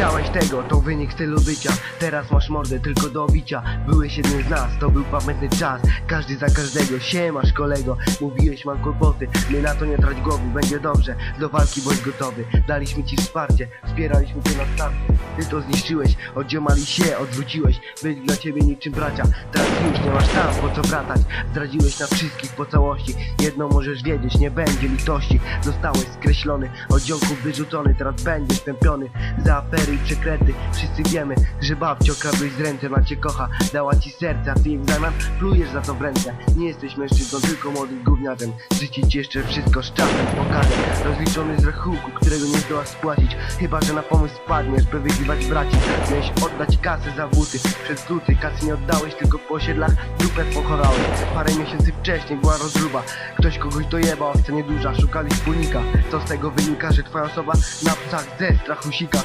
chciałeś tego, to wynik stylu bycia Teraz masz mordę tylko do bicia Byłeś jednym z nas, to był pamiętny czas. Każdy za każdego, siemasz kolego. Mówiłeś mam kłopoty, my na to nie trać głowy Będzie dobrze, do walki bądź gotowy. Daliśmy ci wsparcie, wspieraliśmy cię na starcie. Ty to zniszczyłeś, oddziomali się, odwróciłeś. Byli dla ciebie niczym bracia. Teraz już nie masz tam po co wracać. Zdradziłeś na wszystkich po całości. Jedno możesz wiedzieć, nie będzie litości. Zostałeś skreślony, od wyrzucony. Teraz będziesz tępiony za afery i przekręty. Wszyscy wiemy, że babcia okradłeś z ręce Ona cię kocha, dała ci serce A ty im zamian plujesz za to w ręce. Nie jesteś mężczyzną, tylko młodym gówniarzem Życie ci jeszcze wszystko z czasem pokaże Rozliczony z rachunku, którego nie zdołasz spłacić. Chyba, że na pomysł spadniesz, by wygrywać braci. Miałeś oddać kasę za buty. Przed kluty kasy nie oddałeś, tylko po osiedlach dupę pochorałeś Parę miesięcy wcześniej była rozruba. Ktoś kogoś dojebał, akcja nieduża. Szukali wspólnika. Co z tego wynika, że twoja osoba na psach ze strachu sika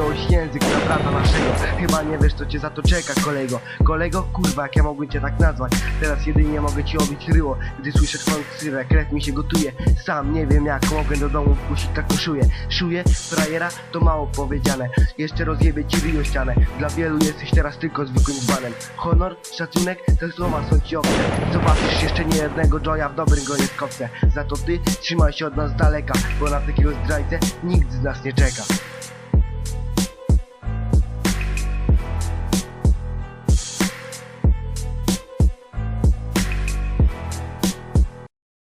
Rozwinąłeś język na brata naszego. Chyba nie wiesz co cię za to czeka kolego. Kolego, kurwa jak ja mogłem cię tak nazwać? Teraz jedynie mogę ci obić ryło Gdy słyszę twoją ksywę, krew mi się gotuje. Sam nie wiem jak mogę do domu wpuścić tak koszuję Szuję, frajera to mało powiedziane. Jeszcze rozjebie ci ryjo ścianę. Dla wielu jesteś teraz tylko zwykłym dzbanem. Honor, szacunek, te słowa są ci obce. Zobaczysz jeszcze nie jednego Joya w dobrym w kopce Za to ty trzymaj się od nas daleka Bo na takiego zdrajcę nikt z nas nie czeka